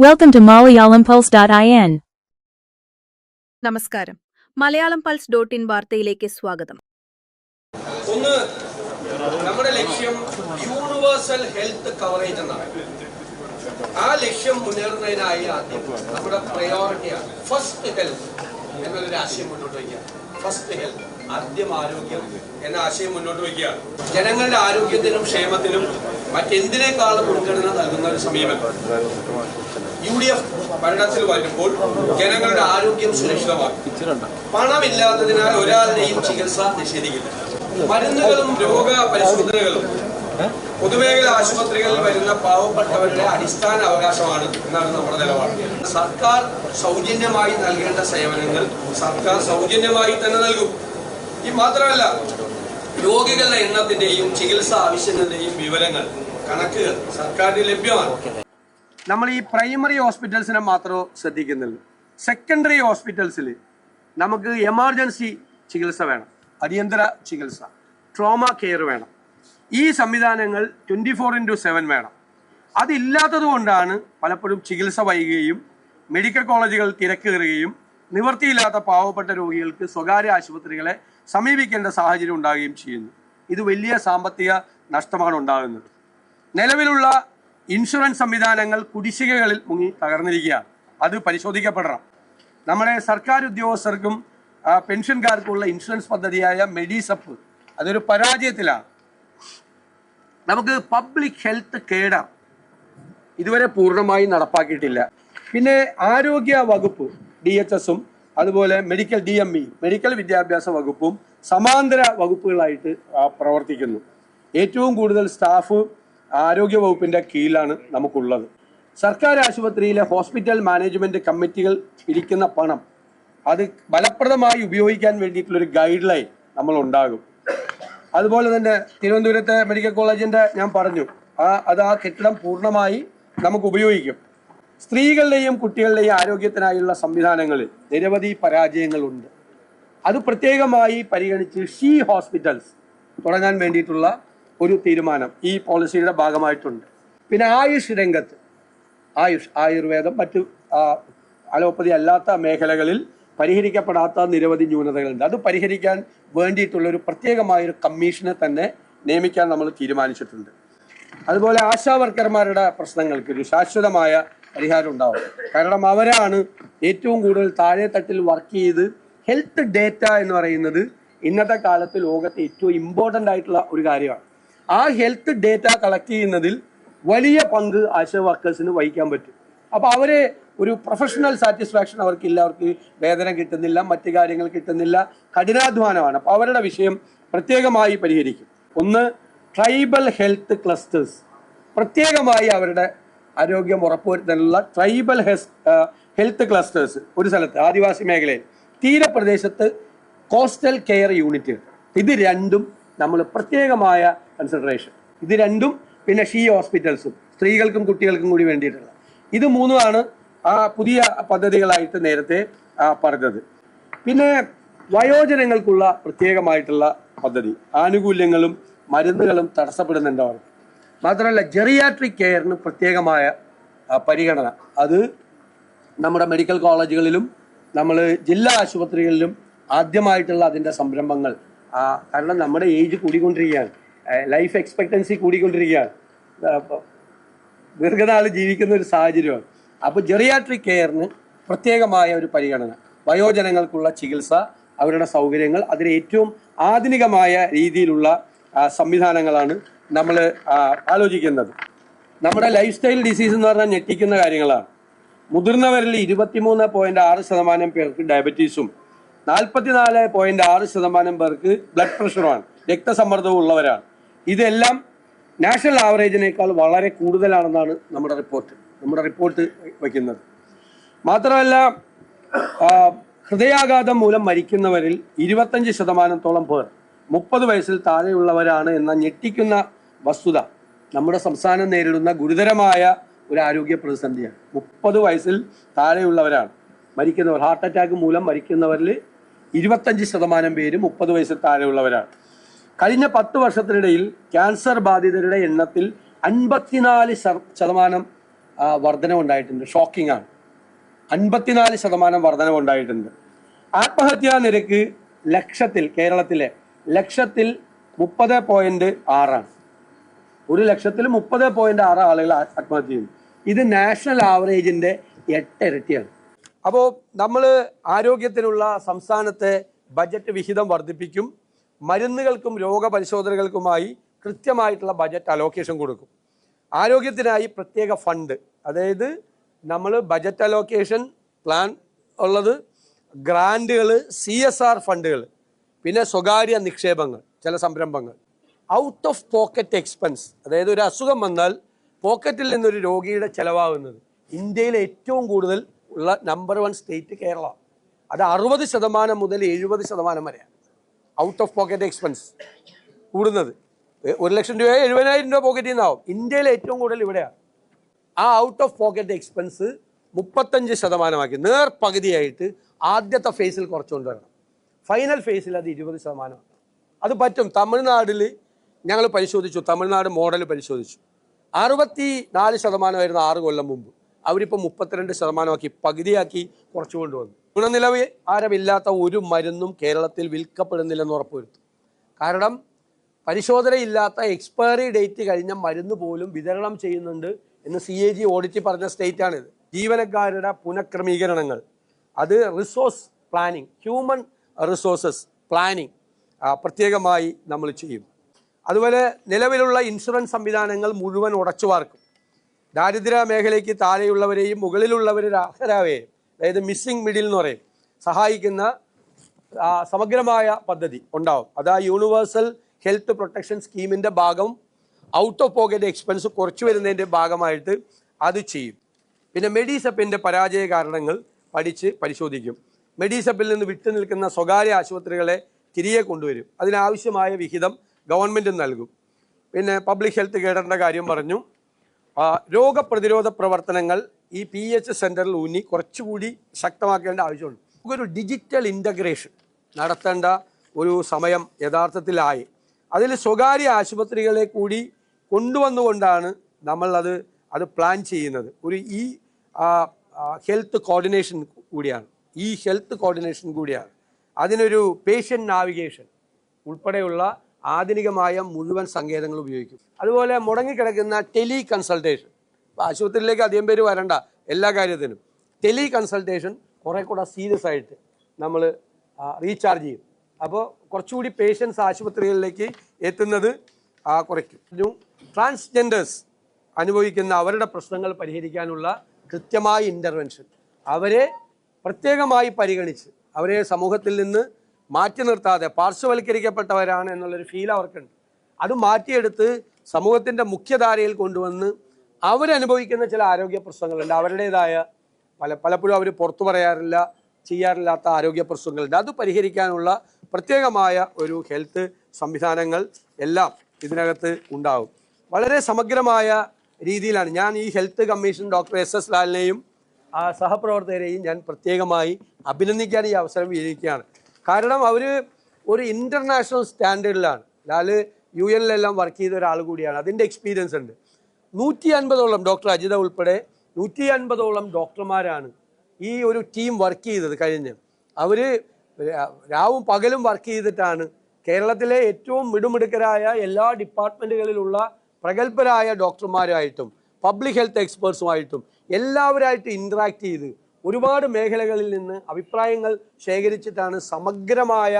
Welcome to MalayalamPulse.in. നമസ്കാരം. Malayalam pulse dot in വാർത്തയിലേക്ക് സ്വാഗതം. ഒന്ന് നമ്മുടെ ലക്ഷ്യം യൂണിവേഴ്സൽ ഹെൽത്ത് കവറേജ് എന്നാണ്. ആ ലക്ഷ്യം മുന്നേറുന്നതിനായി ആദ്യം നമ്മുടെ പ്രയോറിറ്റിയാണ് ഫസ്റ്റ് ഹെൽത്ത് എന്നൊരു ആശയം മുന്നോട്ട് വയ്ക്കുക. ഫസ്റ്റ് ഹെൽത്ത് ആദ്യം ആരോഗ്യം എന്ന ആശയം മുന്നോട്ട് വയ്ക്കുക. ജനങ്ങളുടെ ആരോഗ്യത്തിനും ക്ഷേമത്തിനും മറ്റെന്തിനേക്കാളും മുൻഗണന നൽകുന്ന ഒരു സമീപനം യു ഡി എഫ് ഭരണത്തിൽ വരുമ്പോൾ ജനങ്ങളുടെ ആരോഗ്യം സുരക്ഷിതമാക്കും പണമില്ലാത്തതിനാൽ ഒരാളുടെയും ചികിത്സ നിഷേധിക്കില്ല. മരുന്നുകളും രോഗ പരിശോധനകളും പൊതുമേഖല ആശുപത്രികളിൽ വരുന്ന പാവപ്പെട്ടവരുടെ അടിസ്ഥാന അവകാശമാണ് എന്നാണ് നമ്മുടെ നിലപാട്. സർക്കാർ സൗജന്യമായി നൽകേണ്ട സേവനങ്ങൾ സർക്കാർ സൗജന്യമായി തന്നെ നൽകും. ഈ മാത്രമല്ല രോഗികളുടെ എണ്ണത്തിന്റെയും ചികിത്സാ ആവശ്യങ്ങളുടെയും വിവരങ്ങൾ കണക്കുകൾ സർക്കാരിന് ലഭ്യമാണ്. നമ്മൾ ഈ പ്രൈമറി ഹോസ്പിറ്റൽസിനെ മാത്രം ശ്രദ്ധിക്കുന്നുള്ളൂ സെക്കൻഡറി ഹോസ്പിറ്റൽസിൽ നമുക്ക് എമർജൻസി ചികിത്സ വേണം അടിയന്തര ചികിത്സ ട്രോമ കെയർ വേണം. ഈ സംവിധാനങ്ങൾ ട്വന്റി ഫോർ ഇന്റു സെവൻ വേണം. അതില്ലാത്തത് കൊണ്ടാണ് പലപ്പോഴും ചികിത്സ വൈകുകയും മെഡിക്കൽ കോളേജുകൾ തിരക്കേറുകയും നിവൃത്തിയില്ലാത്ത പാവപ്പെട്ട രോഗികൾക്ക് സ്വകാര്യ ആശുപത്രികളെ സമീപിക്കേണ്ട സാഹചര്യം ഉണ്ടാകുകയും ചെയ്യുന്നു. ഇത് വലിയ സാമ്പത്തിക നഷ്ടമാണ് ഉണ്ടാകുന്നത്. നിലവിലുള്ള ഇൻഷുറൻസ് സംവിധാനങ്ങൾ കുടിശ്ശികകളിൽ മുങ്ങി തകർന്നിരിക്കുകയാണ്. അത് പരിശോധിക്കപ്പെടണം. നമ്മുടെ സർക്കാർ ഉദ്യോഗസ്ഥർക്കും പെൻഷൻകാർക്കുള്ള ഇൻഷുറൻസ് പദ്ധതിയായ മെഡിസപ്പ് അതൊരു പരാജയത്തിലാണ്. നമുക്ക് പബ്ലിക് ഹെൽത്ത് കേഡർ ഇതുവരെ പൂർണമായി നടപ്പാക്കിയിട്ടില്ല. പിന്നെ ആരോഗ്യ വകുപ്പ് ഡി എച്ച് എസും അതുപോലെ medical D M E medical വിദ്യാഭ്യാസ വകുപ്പും സമാന്തര വകുപ്പുകളായിട്ട് പ്രവർത്തിക്കുന്നു. ഏറ്റവും കൂടുതൽ സ്റ്റാഫ് ആരോഗ്യ വകുപ്പിന്റെ കീഴിലാണ് നമുക്കുള്ളത്. സർക്കാർ ആശുപത്രിയിലെ ഹോസ്പിറ്റൽ മാനേജ്മെന്റ് കമ്മിറ്റികൾ പിരിക്കുന്ന പണം അത് ഫലപ്രദമായി ഉപയോഗിക്കാൻ വേണ്ടിയിട്ടുള്ളൊരു ഗൈഡ് ലൈൻ നമ്മൾ ഉണ്ടാകും അതുപോലെ തന്നെ തിരുവനന്തപുരത്തെ മെഡിക്കൽ കോളേജിന്റെ ഞാൻ പറഞ്ഞു ആ അത് ആ കെട്ടിടം പൂർണമായി നമുക്ക് ഉപയോഗിക്കും. സ്ത്രീകളുടെയും കുട്ടികളുടെയും ആരോഗ്യത്തിനായുള്ള സംവിധാനങ്ങളിൽ നിരവധി പരാജയങ്ങളുണ്ട്. അത് പ്രത്യേകമായി പരിഗണിച്ച് ഷീ ഹോസ്പിറ്റൽസ് തുടങ്ങാൻ വേണ്ടിയിട്ടുള്ള ഒരു തീരുമാനം ഈ പോളിസിയുടെ ഭാഗമായിട്ടുണ്ട്. പിന്നെ ആയുഷ് രംഗത്ത് ആയുഷ് ആയുർവേദം മറ്റ് അലോപ്പതി അല്ലാത്ത മേഖലകളിൽ പരിഹരിക്കപ്പെടാത്ത നിരവധി ന്യൂനതകളുണ്ട്. അത് പരിഹരിക്കാൻ വേണ്ടിയിട്ടുള്ള ഒരു പ്രത്യേകമായ ഒരു കമ്മീഷനെ തന്നെ നിയമിക്കാൻ നമ്മൾ തീരുമാനിച്ചിട്ടുണ്ട്. അതുപോലെ ആശാവർക്കർമാരുടെ പ്രശ്നങ്ങൾക്ക് ഒരു ശാശ്വതമായ പരിഹാരം ഉണ്ടാവും. കാരണം അവരാണ് ഏറ്റവും കൂടുതൽ താഴെ തട്ടിൽ വർക്ക് ചെയ്ത് ഹെൽത്ത് ഡേറ്റ എന്ന് പറയുന്നത് ഇന്നത്തെ കാലത്ത് ലോകത്തെ ഏറ്റവും ഇമ്പോർട്ടന്റ് ആയിട്ടുള്ള ഒരു കാര്യമാണ്. ആ ഹെൽത്ത് ഡേറ്റ കളക്ട് ചെയ്യുന്നതിൽ വലിയ പങ്ക് ആശ വർക്കേഴ്സിന് വഹിക്കാൻ പറ്റും. അപ്പോൾ അവരെ ഒരു പ്രൊഫഷണൽ സാറ്റിസ്ഫാക്ഷൻ അവർക്കില്ല അവർക്ക് വേതനം കിട്ടുന്നില്ല മറ്റു കാര്യങ്ങൾ കിട്ടുന്നില്ല കഠിനാധ്വാനമാണ്. അപ്പോൾ അവരുടെ വിഷയം പ്രത്യേകമായി പരിഹരിക്കും. ഒന്ന് ട്രൈബൽ ഹെൽത്ത് ക്ലസ്റ്റേഴ്സ് പ്രത്യേകമായി അവരുടെ ആരോഗ്യം ഉറപ്പുവരുത്താനുള്ള ട്രൈബൽ ഹെൽത്ത് ക്ലസ്റ്റേഴ്സ് ഒരു സ്ഥലത്ത് ആദിവാസി മേഖലയിൽ. തീരപ്രദേശത്ത് കോസ്റ്റൽ കെയർ യൂണിറ്റ് ഇത് രണ്ടും നമ്മൾ പ്രത്യേകമായ കൺസിഡറേഷൻ ഇത് രണ്ടും പിന്നെ ഷീ ഹോസ്പിറ്റൽസും സ്ത്രീകൾക്കും കുട്ടികൾക്കും കൂടി വേണ്ടിയിട്ടുള്ള. ഇത് മൂന്നുമാണ് ആ പുതിയ പദ്ധതികളായിട്ട് നേരത്തെ പറഞ്ഞത്. പിന്നെ വയോജനങ്ങൾക്കുള്ള പ്രത്യേകമായിട്ടുള്ള പദ്ധതി. ആനുകൂല്യങ്ങളും മരുന്നുകളും തടസ്സപ്പെടുന്നുണ്ട് അവർക്ക്. മാത്രമല്ല ജെറിയാട്രിക് കെയറിന് പ്രത്യേകമായ പരിഗണന. അത് നമ്മുടെ മെഡിക്കൽ കോളേജുകളിലും നമ്മൾ ജില്ലാ ആശുപത്രികളിലും ആദ്യമായിട്ടുള്ള അതിന്റെ സംരംഭങ്ങൾ കാരണം നമ്മുടെ ഏജ് കൂടിക്കൊണ്ടിരിക്കുകയാണ്. ലൈഫ് എക്സ്പെക്ടൻസി കൂടിക്കൊണ്ടിരിക്കുകയാണ്. ദീർഘനാൾ ജീവിക്കുന്ന ഒരു സാഹചര്യമാണ്. അപ്പോൾ ജെറിയാട്രിക് കെയറിന് പ്രത്യേകമായ ഒരു പരിഗണന. വയോജനങ്ങൾക്കുള്ള ചികിത്സ അവരുടെ സൗകര്യങ്ങൾ അതിന് ഏറ്റവും ആധുനികമായ രീതിയിലുള്ള സംവിധാനങ്ങളാണ് നമ്മൾ ആലോചിക്കുന്നത്. നമ്മുടെ ലൈഫ് സ്റ്റൈൽ ഡിസീസ് എന്ന് പറഞ്ഞാൽ ഞെട്ടിക്കുന്ന കാര്യങ്ങളാണ്. മുതിർന്നവരിൽ ഇരുപത്തിമൂന്ന് പോയിന്റ് ആറ് ശതമാനം പേർക്ക് ഡയബറ്റീസും നാൽപ്പത്തിനാല് പോയിന്റ് ആറ് ശതമാനം പേർക്ക് ബ്ലഡ് പ്രഷറുമാണ് രക്തസമ്മർദ്ദവും ഉള്ളവരാണ്. ഇതെല്ലാം നാഷണൽ ആവറേജിനേക്കാൾ വളരെ കൂടുതലാണെന്നാണ് നമ്മുടെ റിപ്പോർട്ട് നമ്മുടെ റിപ്പോർട്ട് വയ്ക്കുന്നത്. മാത്രമല്ല ഹൃദയാഘാതം മൂലം മരിക്കുന്നവരിൽ ഇരുപത്തഞ്ച് ശതമാനത്തോളം പേർ മുപ്പത് വയസ്സിൽ താഴെയുള്ളവരാണ് എന്ന ഞെട്ടിക്കുന്ന വസ്തുത നമ്മുടെ സംസ്ഥാനം നേരിടുന്ന ഗുരുതരമായ ഒരു ആരോഗ്യ പ്രതിസന്ധിയാണ്. മുപ്പത് വയസ്സിൽ താഴെയുള്ളവരാണ് മരിക്കുന്നവർ. ഹാർട്ട് അറ്റാക്ക് മൂലം മരിക്കുന്നവരിൽ ഇരുപത്തഞ്ച് ശതമാനം പേര് മുപ്പത് വയസ്സിൽ താഴെയുള്ളവരാണ്. കഴിഞ്ഞ പത്ത് വർഷത്തിനിടയിൽ ക്യാൻസർ ബാധിതരുടെ എണ്ണത്തിൽ അൻപത്തിനാല് ശത- ശതമാനം വർധനവുണ്ടായിട്ടുണ്ട്. ഷോക്കിംഗ് ആണ്. അൻപത്തിനാല് ശതമാനം വർധനവുണ്ടായിട്ടുണ്ട്. ആത്മഹത്യാ നിരക്ക് ലക്ഷത്തിൽ കേരളത്തിലെ ലക്ഷത്തിൽ മുപ്പത് പോയിന്റ് ആറാണ് ഒരു ലക്ഷത്തിൽ മുപ്പത് പോയിന്റ് ആറ് ആളുകൾ ആത്മഹത്യ ചെയ്യുന്നു ഇത് നാഷണൽ ആവറേജിന്റെ എട്ട് ഇരട്ടിയാണ് അപ്പോൾ നമ്മൾ ആരോഗ്യത്തിനുള്ള സംസ്ഥാനത്തെ ബജറ്റ് വിഹിതം വർദ്ധിപ്പിക്കും. മരുന്നുകൾക്കും രോഗപരിശോധനകൾക്കുമായി കൃത്യമായിട്ടുള്ള ബജറ്റ് അലോക്കേഷൻ കൊടുക്കും. ആരോഗ്യത്തിനായി പ്രത്യേക ഫണ്ട് അതായത് നമ്മൾ ബജറ്റ് അലോക്കേഷൻ പ്ലാൻ ഉള്ളത് ഗ്രാൻഡുകൾ സി എസ് ആർ ഫണ്ടുകൾ പിന്നെ സ്വകാര്യ നിക്ഷേപങ്ങൾ ചില സംരംഭങ്ങൾ. ഔട്ട് ഓഫ് പോക്കറ്റ് എക്സ്പെൻസ് അതായത് ഒരു അസുഖം വന്നാൽ പോക്കറ്റിൽ നിന്നൊരു രോഗിയുടെ ചിലവാകുന്നത് ഇന്ത്യയിലെ ഏറ്റവും കൂടുതൽ ഉള്ള നമ്പർ വൺ സ്റ്റേറ്റ് കേരള. അത് അറുപത് ശതമാനം മുതൽ എഴുപത് ശതമാനം വരെയാണ്. ഔട്ട് ഓഫ് പോക്കറ്റ് എക്സ്പെൻസ് കൂടുന്നത്. ഒരു ലക്ഷം രൂപ എഴുപതിനായിരം രൂപ പോക്കറ്റിൽ നിന്നാവും. ഇന്ത്യയിലെ ഏറ്റവും കൂടുതൽ ഇവിടെയാണ്. ആ ഔട്ട് ഓഫ് പോക്കറ്റ് എക്സ്പെൻസ് മുപ്പത്തഞ്ച് ശതമാനമാക്കി. നേർ പകുതിയായിട്ട് ആദ്യത്തെ ഫേസിൽ കുറച്ചുകൊണ്ട് കൊണ്ടുവരണം ഫൈനൽ ഫേസിൽ അത് ഇരുപത് ശതമാനമാണ്. അത് പറ്റും. തമിഴ്നാട്ടിൽ ഞങ്ങൾ പരിശോധിച്ചു. തമിഴ്നാട് മോഡൽ പരിശോധിച്ചു. അറുപത്തി നാല് ശതമാനമായിരുന്നു ആറ് കൊല്ലം മുമ്പ്. അവരിപ്പോൾ മുപ്പത്തിരണ്ട് ശതമാനമാക്കി പകുതിയാക്കി കുറച്ചു കൊണ്ടുവന്നു ഗുണനിലവാരമില്ലാത്ത ഒരു മരുന്നും കേരളത്തിൽ വിൽക്കപ്പെടുന്നില്ലെന്ന് ഉറപ്പുവരുത്തും. കാരണം പരിശോധനയില്ലാത്ത എക്സ്പയറി ഡേറ്റ് കഴിഞ്ഞ മരുന്ന് പോലും വിതരണം ചെയ്യുന്നുണ്ട് എന്ന് സി എ ജി ഓഡിറ്റ് പറഞ്ഞ സ്റ്റേറ്റാണിത് ജീവനക്കാരുടെ പുനഃക്രമീകരണങ്ങൾ. അത് resource planning human resources planning പ്രത്യേകമായി നമ്മൾ ചെയ്യും. അതുപോലെ നിലവിലുള്ള ഇൻഷുറൻസ് സംവിധാനങ്ങൾ മുഴുവൻ ഉടച്ചു വാർക്കും ദാരിദ്ര്യ മേഖലയ്ക്ക് താഴെയുള്ളവരെയും മുകളിലുള്ളവരെ അർഹരാവുകയും അതായത് മിസ്സിംഗ് മിഡിൽ എന്ന് പറയും. സഹായിക്കുന്ന സമഗ്രമായ പദ്ധതി ഉണ്ടാവും. അത് ആ യൂണിവേഴ്സൽ ഹെൽത്ത് പ്രൊട്ടക്ഷൻ സ്കീമിന്റെ ഭാഗം ഔട്ട് ഓഫ് പോക്കറ്റ് എക്സ്പെൻസ് കുറച്ചു വരുന്നതിന്റെ ഭാഗമായിട്ട് അത് ചെയ്യും. പിന്നെ മെഡിസെപ്പിന്റെ പരാജയ കാരണങ്ങൾ പഠിച്ച് പരിശോധിക്കും. മെഡിസെപ്പിൽ നിന്ന് വിട്ടു നിൽക്കുന്ന സ്വകാര്യ ആശുപത്രികളെ തിരികെ കൊണ്ടുവരും. അതിനാവശ്യമായ വിഹിതം ഗവൺമെന്റും നൽകും. പിന്നെ പബ്ലിക് ഹെൽത്ത് കേഡറിന്റെ കാര്യം പറഞ്ഞു. രോഗപ്രതിരോധ പ്രവർത്തനങ്ങൾ ഈ പി എച്ച് സെന്ററിൽ ഊന്നി കുറച്ചുകൂടി ശക്തമാക്കേണ്ട ആവശ്യമുണ്ട്. ഒരു ഡിജിറ്റൽ ഇന്റഗ്രേഷൻ നടത്തേണ്ട ഒരു സമയം യഥാർത്ഥത്തിലായി. അതിൽ സ്വകാര്യ ആശുപത്രികളെ കൂടി കൊണ്ടുവന്നുകൊണ്ടാണ് നമ്മളത് അത് പ്ലാൻ ചെയ്യുന്നത്. ഒരു ഈ ഹെൽത്ത് കോർഡിനേഷൻ കൂടിയാണ്. ഈ ഹെൽത്ത് കോർഡിനേഷൻ കൂടിയാണ്. അതിനൊരു പേഷ്യന്റ് നാവിഗേഷൻ ഉൾപ്പെടെയുള്ള ആധുനികമായ മുഴുവൻ സങ്കേതങ്ങൾ ഉപയോഗിക്കും. അതുപോലെ മുടങ്ങിക്കിടക്കുന്ന ടെലി കൺസൾട്ടേഷൻ ആശുപത്രിയിലേക്ക് അധികം പേര് വരണ്ട എല്ലാ കാര്യത്തിനും. ടെലി കൺസൾട്ടേഷൻ കുറെ കൂടെ സീരിയസ് ആയിട്ട് നമ്മൾ റീചാർജ് ചെയ്യും. അപ്പോൾ കുറച്ചുകൂടി പേഷ്യൻസ് ആശുപത്രികളിലേക്ക് എത്തുന്നത് കുറയ്ക്കും. ട്രാൻസ്ജെൻഡേഴ്സ് അനുഭവിക്കുന്ന അവരുടെ പ്രശ്നങ്ങൾ പരിഹരിക്കാനുള്ള കൃത്യമായ ഇന്റർവെൻഷൻ അവരെ പ്രത്യേകമായി പരിഗണിച്ച് അവരെ സമൂഹത്തിൽ നിന്ന് മാറ്റി നിർത്താതെ പാർശ്വവൽക്കരിക്കപ്പെട്ടവരാണ് എന്നുള്ളൊരു ഫീൽ അവർക്കുണ്ട് അത് മാറ്റിയെടുത്ത് സമൂഹത്തിന്റെ മുഖ്യധാരയിൽ കൊണ്ടുവന്ന് അവരനുഭവിക്കുന്ന ചില ആരോഗ്യ പ്രശ്നങ്ങളുണ്ട്. അവരുടേതായ പല പലപ്പോഴും അവർ പുറത്തു പറയാറില്ല ചെയ്യാറില്ലാത്ത ആരോഗ്യ പ്രശ്നങ്ങളുണ്ട്. അത് പരിഹരിക്കാനുള്ള പ്രത്യേകമായ ഒരു ഹെൽത്ത് സംവിധാനങ്ങൾ എല്ലാം ഇതിനകത്ത് ഉണ്ടാകും. വളരെ സമഗ്രമായ രീതിയിലാണ് ഞാൻ ഈ health commission doctor S S ലാലിനെയും ആ സഹപ്രവർത്തകരെയും ഞാൻ പ്രത്യേകമായി അഭിനന്ദിക്കാൻ ഈ അവസരം വിനിയോഗിക്കുകയാണ്. കാരണം അവർ ഒരു ഇന്റർനാഷണൽ സ്റ്റാൻഡേർഡിലാണ്. ലാൽ യു എല്ലാം വർക്ക് ചെയ്ത ഒരാൾ കൂടിയാണ്. അതിന്റെ എക്സ്പീരിയൻസ് ഉണ്ട്. നൂറ്റി അൻപതോളം ഡോക്ടർ അജിത ഉൾപ്പെടെ നൂറ്റി അൻപതോളം ഡോക്ടർമാരാണ് ഈ ഒരു ടീം വർക്ക് ചെയ്തത് കഴിഞ്ഞ്. അവർ രാവും പകലും വർക്ക് ചെയ്തിട്ടാണ് കേരളത്തിലെ ഏറ്റവും മിടുമിടുക്കരായ എല്ലാ ഡിപ്പാർട്ട്മെന്റുകളിലുള്ള പ്രഗത്ഭരായ ഡോക്ടർമാരായിട്ടും പബ്ലിക് ഹെൽത്ത് എക്സ്പേർട്സുമായിട്ടും എല്ലാവരായിട്ട് ഇൻട്രാക്ട് ചെയ്ത് ഒരുപാട് മേഖലകളിൽ നിന്ന് അഭിപ്രായങ്ങൾ ശേഖരിച്ചിട്ടാണ് സമഗ്രമായ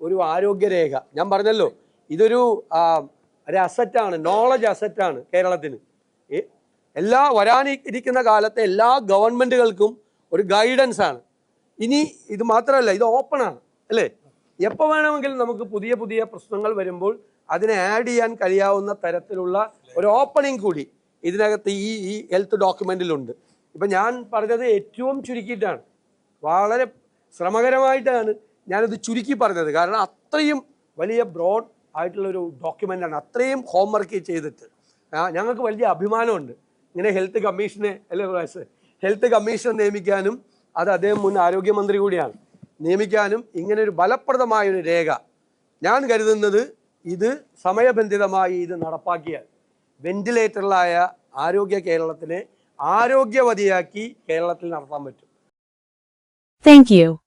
ഒരു ആരോഗ്യരേഖ. ഞാൻ പറഞ്ഞല്ലോ ഇതൊരു ഒരു അസറ്റാണ് നോളജ് അസറ്റാണ് കേരളത്തിന്. എല്ലാ വരാനിരിക്കുന്ന കാലത്തെ എല്ലാ ഗവൺമെന്റുകൾക്കും ഒരു ഗൈഡൻസ് ആണ്. ഇനി ഇത് മാത്രമല്ല ഇത് ഓപ്പൺ ആണ് അല്ലേ? എപ്പോൾ വേണമെങ്കിലും നമുക്ക് പുതിയ പുതിയ പ്രശ്നങ്ങൾ വരുമ്പോൾ അതിനെ ആഡ് ചെയ്യാൻ കഴിയാവുന്ന തരത്തിലുള്ള ഒരു ഓപ്പണിംഗ് കൂടി ഇതിനകത്ത് ഈ ഈ ഹെൽത്ത് ഡോക്യുമെന്റിലുണ്ട് ഇപ്പം ഞാൻ പറഞ്ഞത് ഏറ്റവും ചുരുക്കിയിട്ടാണ്. വളരെ ശ്രമകരമായിട്ടാണ് ഞാനത് ചുരുക്കി പറഞ്ഞത്. കാരണം അത്രയും വലിയ ബ്രോഡ് ആയിട്ടുള്ളൊരു ഡോക്യുമെന്റാണ് അത്രയും ഹോംവർക്ക് ചെയ്തിട്ട്. ഞങ്ങൾക്ക് വലിയ അഭിമാനമുണ്ട്. ഇങ്ങനെ ഹെൽത്ത് കമ്മീഷനെ അല്ലെ ഹെൽത്ത് കമ്മീഷൻ നിയമിക്കാനും അത് അദ്ദേഹം മുൻ ആരോഗ്യമന്ത്രി കൂടിയാണ്. നിയമിക്കാനും ഇങ്ങനെ ഒരു ഫലപ്രദമായ ഒരു രേഖ. ഞാൻ കരുതുന്നത് ഇത് സമയബന്ധിതമായി ഇത് നടപ്പാക്കിയാൽ വെന്റിലേറ്ററിലായ ആരോഗ്യ കേരളത്തിനെ ആരോഗ്യവതിയാക്കി കേരളത്തിൽ നടത്താൻ പറ്റും. Thank you.